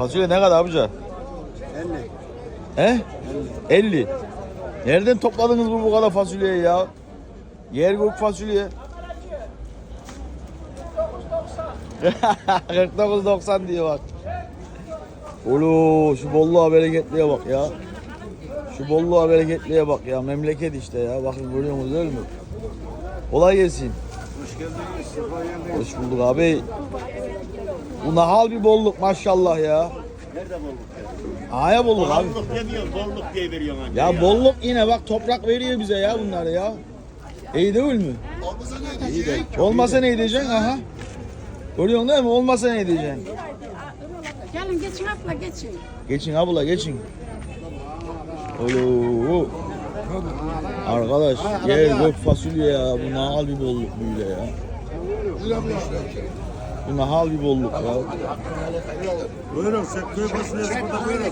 Fasulye ne kadar abica? 50. He? 50. Nereden topladınız bu bu kadar fasulyeyi ya? Yer gök fasulye. 49.90 diyor bak. Ulu şu bolluğa bereketliye bak ya. Şu bolluğa bereketliye bak ya. Memleket işte ya. Bakın görüyor musunuz öyle mi? Kolay gelsin. Hoş geldiniz. Hoş bulduk abi. Bu nahal bir bolluk maşallah ya. Nerede bolluk ya? Aya bolluk abi. Bolluk demiyor, bolluk diye veriyorsun anca Ya bolluk yine bak toprak veriyor bize ya bunları ya. İyi değil mi? Olmasa ne diyecek? Olmasa ne diyeceksin? Aha. Görüyorsun değil mi? Olmasa ne diyeceksin? Gelin geçin abla geçin. Geçin abla geçin. Olo. Arkadaş yer gök fasulye ya. Bu nahal bir bolluk böyle ya. Bu nahal bir bolluk ya. Buyurun, sen köy fasulyesi burada buyurun.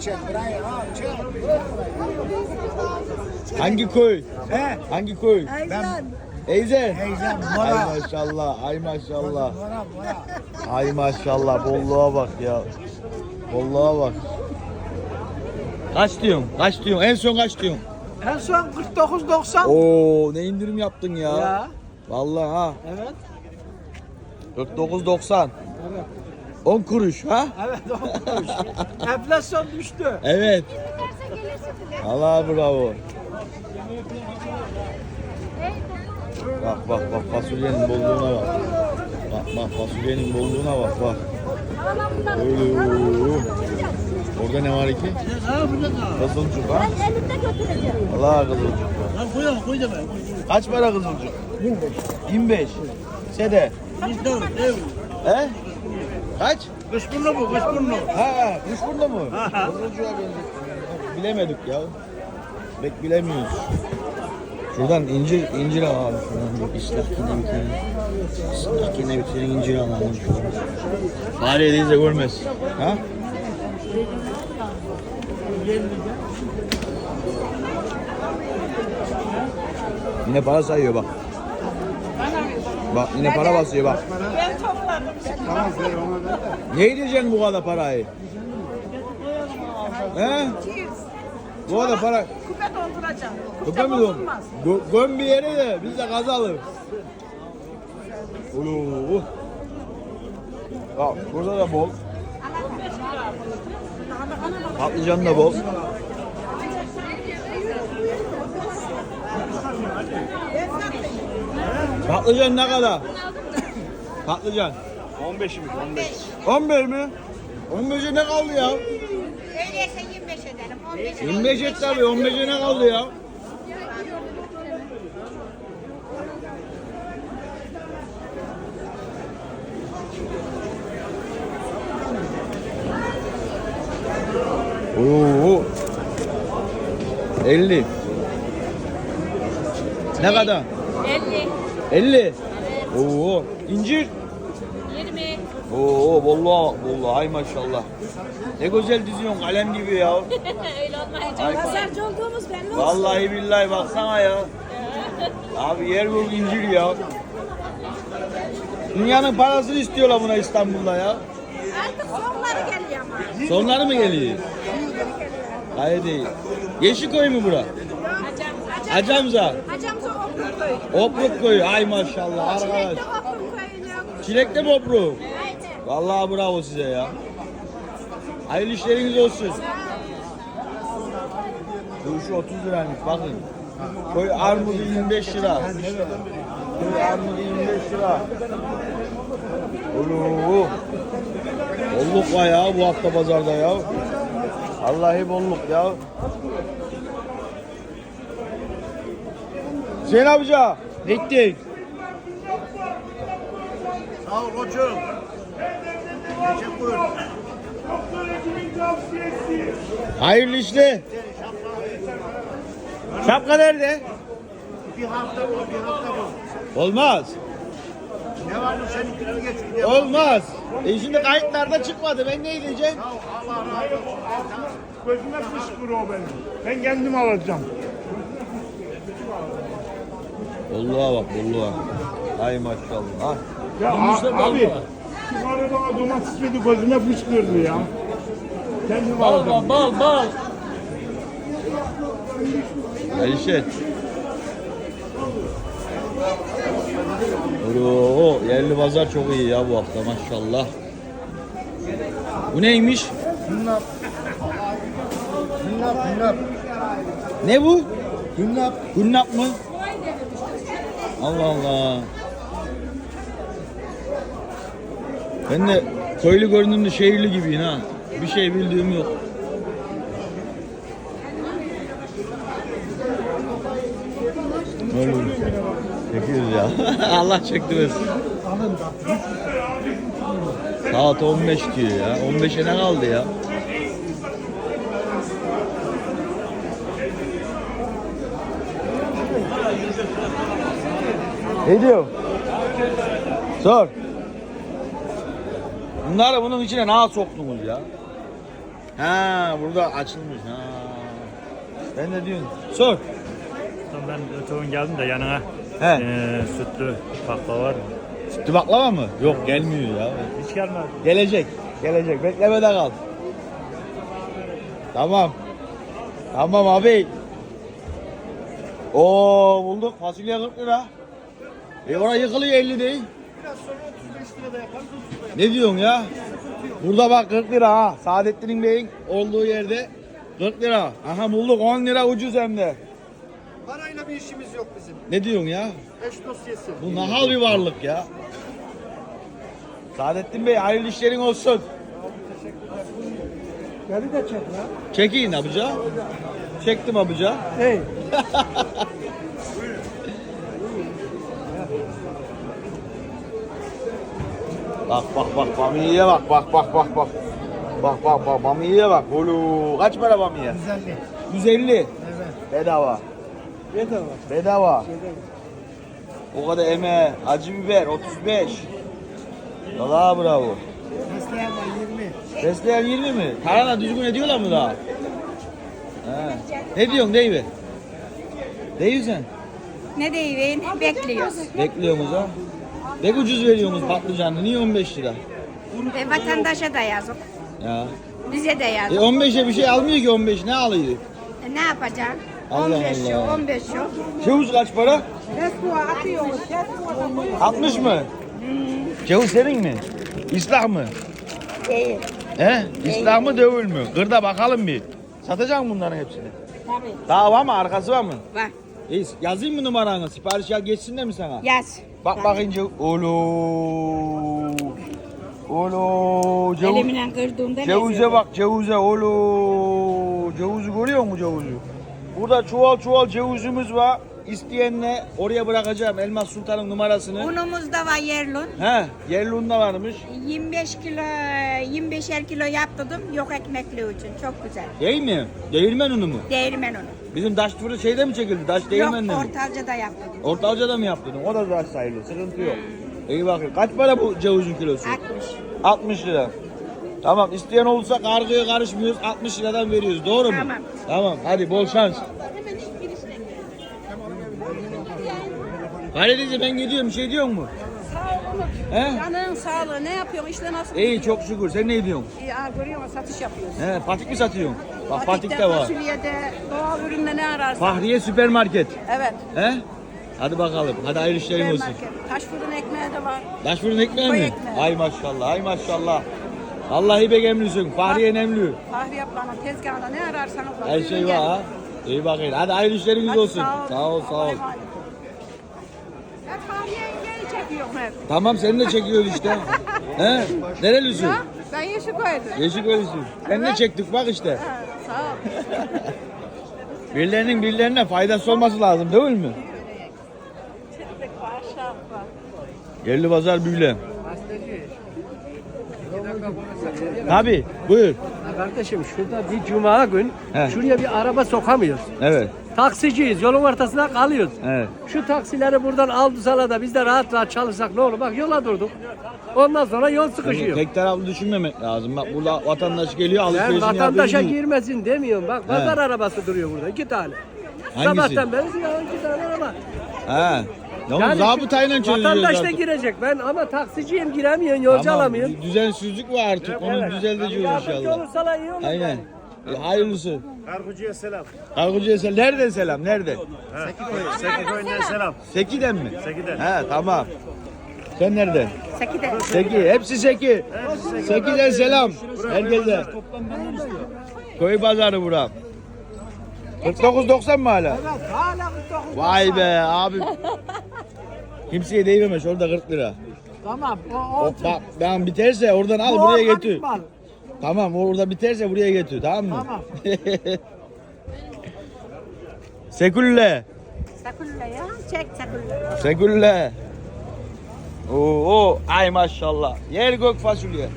Hangi köy? He? Hangi köy? Ayzen. Eyzen. Eyzen, Ay Bora. maşallah, ay maşallah. Ay maşallah, bolluğa bak ya. Bolluğa bak. Kaç diyorsun? Kaç diyorsun? En son kaç diyorsun? En son 49.90. Oo, ne indirim yaptın ya? Ya. Vallahi ha. Evet. 49.90. Evet. 10 kuruş ha? Evet o kuruş. Enflasyon düştü. Evet. Allah bravo. Bak bak bak fasulyenin bolluğuna bak. Bak bak fasulyenin bolluğuna bak bak. Oo. Orada ne var ki? Kızılcık ha? Elimde götüreceğim. Allah kızılcık. Lan koy ama koy deme. Kaç para kızılcık? 25. 25. Sede. He? Kaç? Kuşburnu bu, kuşburnu. Ha, kuşburnu mu? Kızılcığa benzettim. Bilemedik ya. Pek bilemiyoruz. Şuradan incir, incir alalım şuradan. Bir ıslakine bitirin. Islakine bitirin incir alalım şuradan. Bari elinize görmez. Ha? Yine para sayıyor bak. Bak yine para basıyor bak. Tamam, ver ona ver de. Ne edeceksin bu kadar parayı? He? Bu kadar para. Kupe dolduracağım. Mı diyorsun? Gö- Göm bir yere de biz de kazalım. Ulu. Bak burada da bol. Patlıcan da bol. Patlıcan ne kadar? Patlıcan. 15 mi? 15. 11 mi? 15'e ne kaldı ya? Öyleyse 25 ederim. 15 25 et tabii 15'e ne kaldı ya? Oo. 50. Ne kadar? 50. 50. Oo. İncir. 20. Oo vallahi vallahi ay maşallah. Ne güzel diziyorsun kalem gibi ya. Öyle olmayacak. Ay, Pazarcı olduğumuz belli olsun. Vallahi billahi baksana ya. Abi yer bu incir ya. Dünyanın parasını istiyorlar buna İstanbul'da ya. Artık sonları geliyor ama. Sonları mı geliyor? Hayır değil. Yeşilköy mu bura? Hacam, hacam. Acamza. Hacamza köyü. Opruk köyü. Ay maşallah arkadaş. Çilekli mi opruk? Vallahi bravo size ya. Hayırlı işleriniz olsun. Bu şu 30 liraymış bakın. Koy armudu 25 lira. Koy armudu 25 lira. Ulu. Bolluk var ya bu hafta pazarda ya. Vallahi bolluk ya. Hüseyin ne gittin? Sağ ol koçum. Teşekkür. Hayırlı işler. Şapka nerede? Bir hafta bu, bir hafta bu. Olmaz. Ne var mı senin günü geçti? Olmaz. E şimdi kayıtlarda çıkmadı. Ben ne diyeceğim? Allah razı olsun. Gözüme kışkırı o benim. Ben kendim alacağım. Bolluğa bak bolluğa. Ay maşallah. Ya Bunun üstüne a- bal abi, var. şu bana domates dedi gözüme fışkırdı ya. Kendim Bal aldım. bal bal bal. Ayşe. Oo, yerli pazar çok iyi ya bu hafta maşallah. Bu neymiş? Hünnap. Hünnap hünnap. Ne bu? Hünnap. Günnap mı? Allah Allah. Ben de köylü görünümlü şehirli gibiyim ha. Bir şey bildiğim yok. Öyle mi? Çekiyoruz ya. Allah çektirmesin. Saat 15 diyor ya. 15'e ne kaldı ya? Ne diyor? Sor. Bunları bunun içine ne soktunuz ya? Ha burada açılmış ha. Ben ne diyorsun? Sor. Ben ötüğün geldim de yanına He. eee sütlü baklava var mı? Sütlü baklava mı? Yok gelmiyor ya. Hiç gelmedi. Gelecek. Gelecek. Beklemede kal. Tamam. Tamam abi. Oo bulduk. Fasulye 40 lira. E ona yıkılıyor 50 değil. Ne diyorsun ya? Burada bak 40 lira ha. Saadettin'in Bey'in olduğu yerde 40 lira. Aha bulduk 10 lira ucuz hem de. Parayla bir işimiz yok bizim. Ne diyorsun ya? Eş dosyası. Bu nahal bir varlık ya. Saadettin Bey hayırlı işlerin olsun. Beni de çek lan. Çekin abuca. Çektim abuca. Hey. Bak bak bak bamiyeye bak bak bak bak bak. Bak bak bak bamiyeye bak. Ulu kaç para bamiye? 150. 150. Evet. Bedava. Bedava. Bedava. O kadar eme, acı biber 35. Valla bravo. Besleyen var 20. Besleyen 20 mi? Tarhana düzgün ediyorlar mı daha? He. Ne diyorsun Deyve? Değil sen? Ne deyin? Bekliyoruz. Bekliyorsunuz ha. Ne ucuz veriyorsunuz patlıcanı? Niye 15 lira? E, vatandaşa da yazık. Ya. Bize de E yazık. 15'e bir şey almıyor ki 15 ne alıyor? E, ne yapacaksın? Allah 15 Allah. yok, 15 yok. Cevuz kaç para? Respuğa atıyoruz. 60 mı? Cevuz senin mi? İslah mı? Değil. He? İslah mı dövül mü? Kırda bakalım bir. Satacak mısın bunların hepsini? Tabii. Daha var mı? Arkası var mı? Var. İyi. Yazayım mı numaranı? Sipariş ya geçsinler mi sana? Yaz. Bak bakınca. Olo. Olo. Cevuz. Elimle kırdığımda Cevuze bak cevuze olo. Cevuzu görüyor musun cevuzu? Burada çuval çuval cevuzumuz var. İsteyenle oraya bırakacağım Elmas Sultan'ın numarasını. Unumuz da var yerlun. He, yerlunda varmış. 25 kilo, 25'er kilo yaptırdım. Yok ekmekli için. Çok güzel. Değil mi? Değirmen unu mu? Değirmen unu. Bizim daş fırı şeyde mi çekildi? Daş Yok değirmenle mi? ortalca da yaptırdım. Ortalca'da mı yaptın? O da daş sayılır. Sıkıntı yok. İyi bakın. Kaç para bu cevuzun kilosu? 60. 60 lira. Tamam isteyen olursa kargoya karışmıyoruz. 60 liradan veriyoruz. Doğru mu? Tamam. Tamam. Hadi bol şans. Karadenize ben gidiyorum. Bir şey diyor mu? He? Canın sağlığı ne yapıyorsun? İşte nasıl? İyi çok şükür. Sen ne diyorsun? İyi, görüyor musun? Satış yapıyoruz. He, patik mi satıyorsun? Bak patik de var. fasulyede, doğal üründe ne ararsan. Fahriye süpermarket. Evet. He? Hadi bakalım. Hadi hayırlı işlerin olsun. Süpermarket. Taş fırın ekmeği de var. Taş fırın ekmeği Koy mi? ekmeği. Ay maşallah, ay maşallah. Vallahi be gemlisin. Fahriye Nemlü. Fahri ablanın tezgahında ne ararsanız var. Her şey var ha. İyi bakın. Hadi hayırlı işleriniz Hadi olsun. Sağ ol. Sağ ol, sağ ol. Allah'a emanet. Çekiyorum hep. Tamam seni de çekiyoruz işte. He? Nerelisin? Ha? Ben yeşil koydum. Yeşilköy'lüsün. Seni de Evet. çektik bak işte. Ha, Sağ ol. Birilerinin birilerine faydası olması lazım değil mi? Yerli pazar büyüle. Tabi buyur. Kardeşim şurada bir cuma gün He. şuraya bir araba sokamıyoruz. Evet. Taksiciyiz. Yolun ortasında kalıyoruz. Evet. Şu taksileri buradan aldısalar da biz de rahat rahat çalışsak ne olur? Bak yola durduk. Ondan sonra yol sıkışıyor. Tek taraflı düşünmemek lazım. Bak burada vatandaş geliyor Ben alışverişini vatandaşa yapıyor. girmesin demiyorum. Bak pazar arabası duruyor burada iki tane. Hangisi? Sabahtan beri ya iki tane araba. He. Ya onu zabıtayla çözeceğiz Vatandaş da girecek. Ben ama taksiciyim giremiyorsun, yolcu Tamam, alamıyorsun. bir düzensizlik var artık. Onu düzelteceğiz Yardımcı inşallah. olursalar iyi olur. Aynen. E, hayırlısı. Kargocuya selam. Kargocuya selam. Nereden selam? Nerede? Seki köyünden selam. Seki'den mi? Seki'den. He tamam. Sen nereden? Sekide. Seki. Hepsi Seki. Seki'den selam. Herkese. Köy pazarı bura. 49.90 mı hala? Evet, hala 49. Vay be abi. Kimseye değmemiş orada 40 lira. Tamam, o, o, O, bak ben biterse oradan al bu buraya getir. mal. Tamam orada biterse buraya getir tamam mı? Tamam. Sekülle. Sakulla ya. Çek. Sekülle. Oo, oo, ay maşallah. Yer gök fasulye.